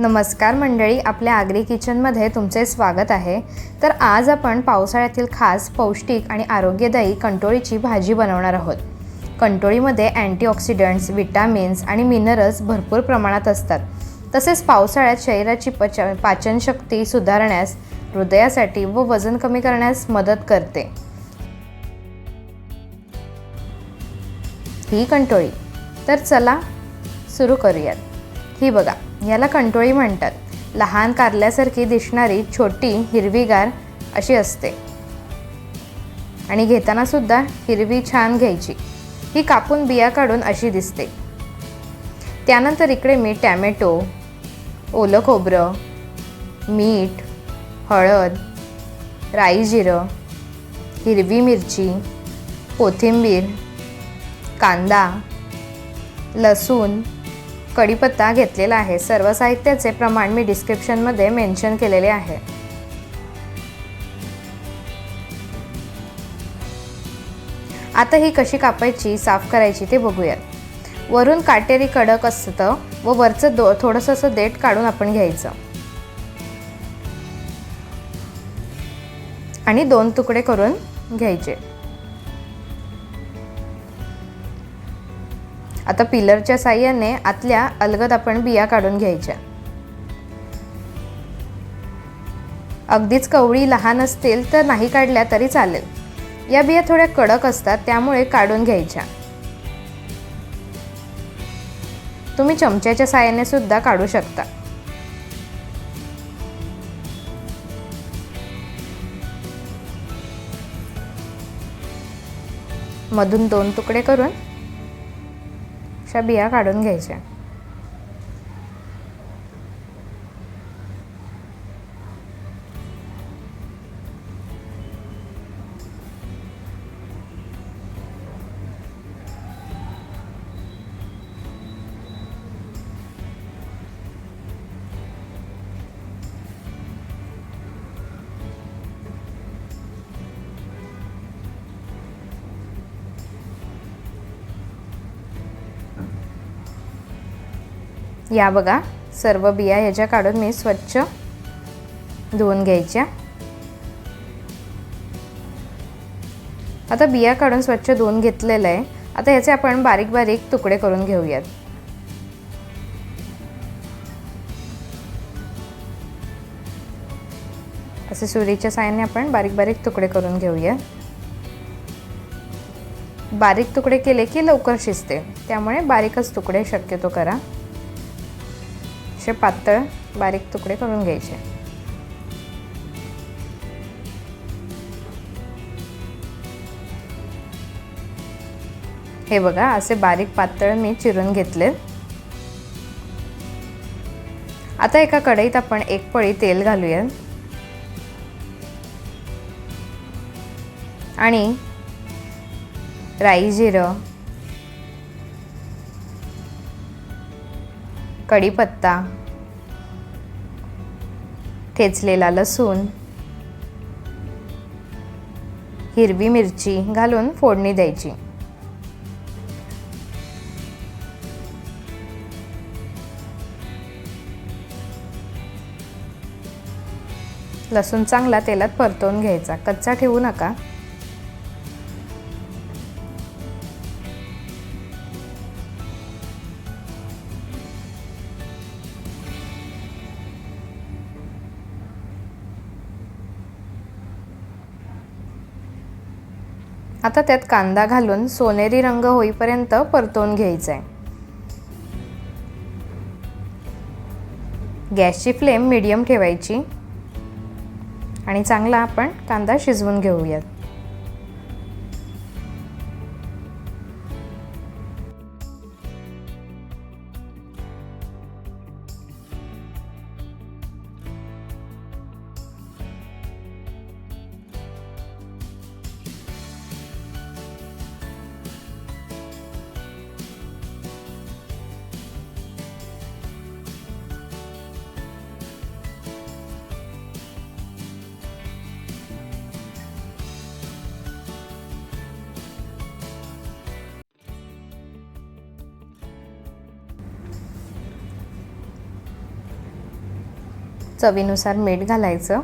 नमस्कार मंडळी आपल्या आगरी किचनमध्ये तुमचे स्वागत आहे. तर आज आपण पावसाळ्यातील खास पौष्टिक आणि आरोग्यदायी कंटोळीची भाजी बनवणार आहोत. कंटोळीमध्ये अँटीऑक्सिडंट्स विटॅमिन्स आणि मिनरल्स भरपूर प्रमाणात असतात. तसेच पावसाळ्यात शरीराची पच पाचनशक्ती सुधारण्यास हृदयासाठी व वजन कमी करण्यास मदत करते. ही कंटोळी. तर चला सुरू करूयात. ही बघा. याला कंटोळी म्हणतात. लहान कारल्यासारखी दिसणारी छोटी हिरवीगार अशी असते. आणि घेताना सुद्धा हिरवी छान घ्यायची. ही कापून बिया काढून अशी दिसते. त्यानंतर इकडे मी टॅमॅटो ओलं खोबरं मीठ हळद राई जिरं हिरवी मिरची कोथिंबीर कांदा लसूण कढीपत्ता घेतलेला आहे. सर्व साहित्याचे प्रमाण मी डिस्क्रिप्शनमध्ये मेन्शन केलेले आहे. आता ही कशी कापायची साफ करायची ते बघूयात. वरून काटेरी कडक असतं व वरचं दो थोडंसं असं देठ काढून आपण घ्यायचं. आणि दोन तुकडे करून घ्यायचे. आता पिलरच्या साह्याने आतल्या अलगद आपण बिया काढून घ्यायच्या. अगदीच कवळी लहान असतील तर नाही काढल्या तरी चालेल. या बिया थोड्या कडक असतात त्यामुळे काढून घ्यायच्या. तुम्ही चमच्याच्या साह्याने सुद्धा काढू शकता. मधून दोन तुकडे करून अशा बिया काढून घ्यायच्या. या बघा सर्व बिया ह्याच्या काढून मी स्वच्छ धुवून घ्यायच्या. आता बिया काढून स्वच्छ धुवून घेतलेलं आहे. आता ह्याचे आपण बारीक बारीक तुकडे करून घेऊयात. असे सुरीच्या साह्याने आपण बारीक बारीक तुकडे करून घेऊया. बारीक तुकडे केले की लवकर शिजते. त्यामुळे बारीकच तुकडे शक्यतो करा. असे पातळ बारीक तुकडे करून घ्यायचे. हे बघा असे बारीक पातळ मी चिरून घेतले. आता एका कढईत आपण एक पळी तेल घालूया. आणि राई जिरं कढीपत्ता ठेचलेला लसूण हिरवी मिरची घालून फोडणी द्यायची. लसूण चांगला तेलात परतवून घ्यायचा. कच्चा ठेवू नका. आता त्यात कांदा घालून सोनेरी रंग होईपर्यंत परतवून घ्यायचा. आहे गॅसची फ्लेम मिडियम ठेवायची. आणि चांगला आपण कांदा शिजवून घेऊयात. चवीनुसार मीठ घालायचं.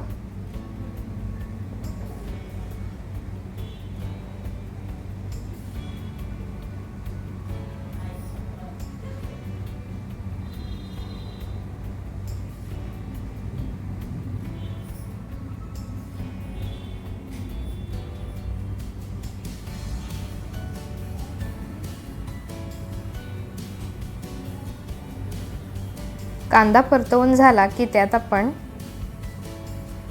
कांदा परतवून झाला की त्यात आपण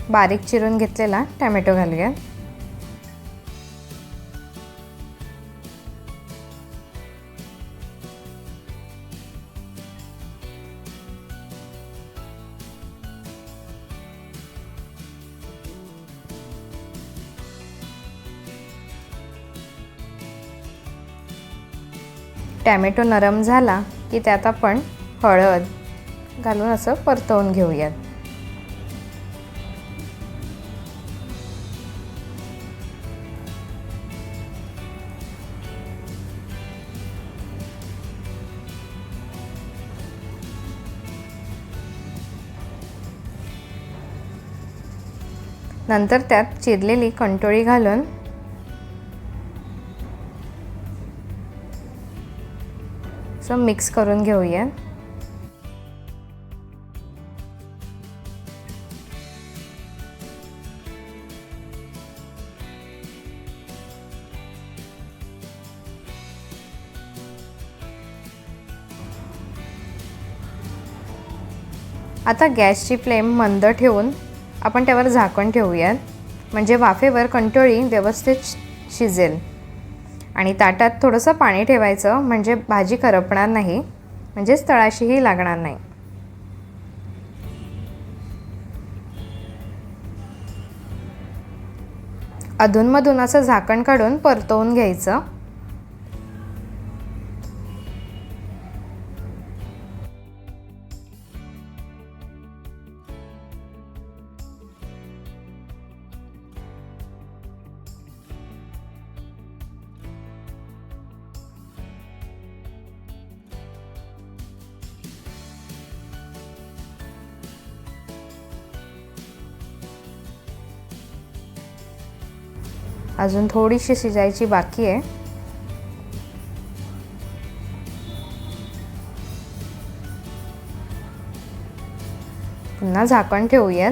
बारीक चिरून घेतलेला टॅमॅटो घालूया. टॅमॅटो नरम झाला की त्यात आपण हळद घालून असं परतवून घेऊयात. नंतर त्यात चिरलेली कंटोळी घालून असं मिक्स करून घेऊया आता गॅसची फ्लेम मंद ठेवून आपण त्यावर झाकण ठेवूयात. म्हणजे वाफेवर कंटोळी व्यवस्थित शिजेल. आणि ताटात थोडंसं पाणी ठेवायचं म्हणजे भाजी करपणार नाही म्हणजेच तळाशीही लागणार नाही. अधूनमधून असं झाकण काढून परतवून घ्यायचं. अजून थोडीशी शिजायची बाकी आहे. पुन्हा झाकण ठेवूयात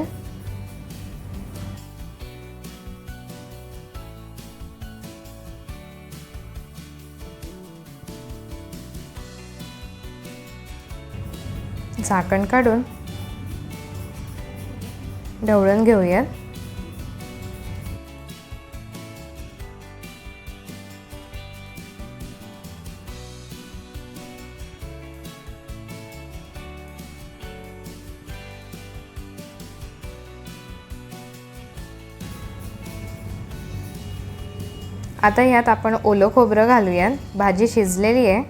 झाकण काढून ढवळून घेऊयात आता यात आपण ओलं खोबरं घालूयात. भाजी शिजलेली आहे.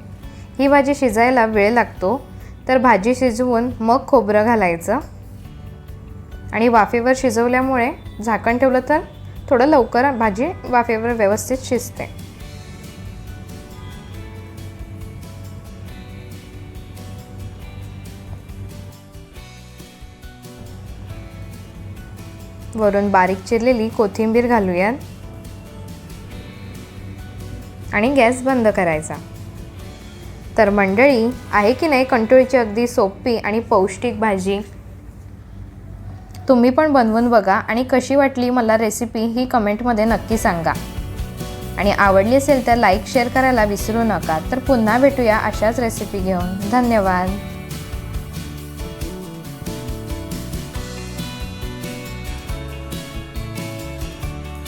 ही भाजी शिजायला वेळ लागतो. तर भाजी शिजवून मग खोबरं घालायचं. आणि वाफेवर शिजवल्यामुळे झाकण ठेवलं तर थोडं लवकर भाजी वाफेवर व्यवस्थित शिजते. वरून बारीक चिरलेली कोथिंबीर घालूयात. आणि गॅस बंद करायचा. तर मंडळी आहे की नाही कंटोळीची अगदी सोपी आणि पौष्टिक भाजी? तुम्ही पण बनवून बघा आणि कशी वाटली मला रेसिपी ही कमेंटमध्ये नक्की सांगा. आणि आवडली असेल तर लाईक शेअर करायला विसरू नका. तर पुन्हा भेटूया अशाच रेसिपी घेऊन. धन्यवाद.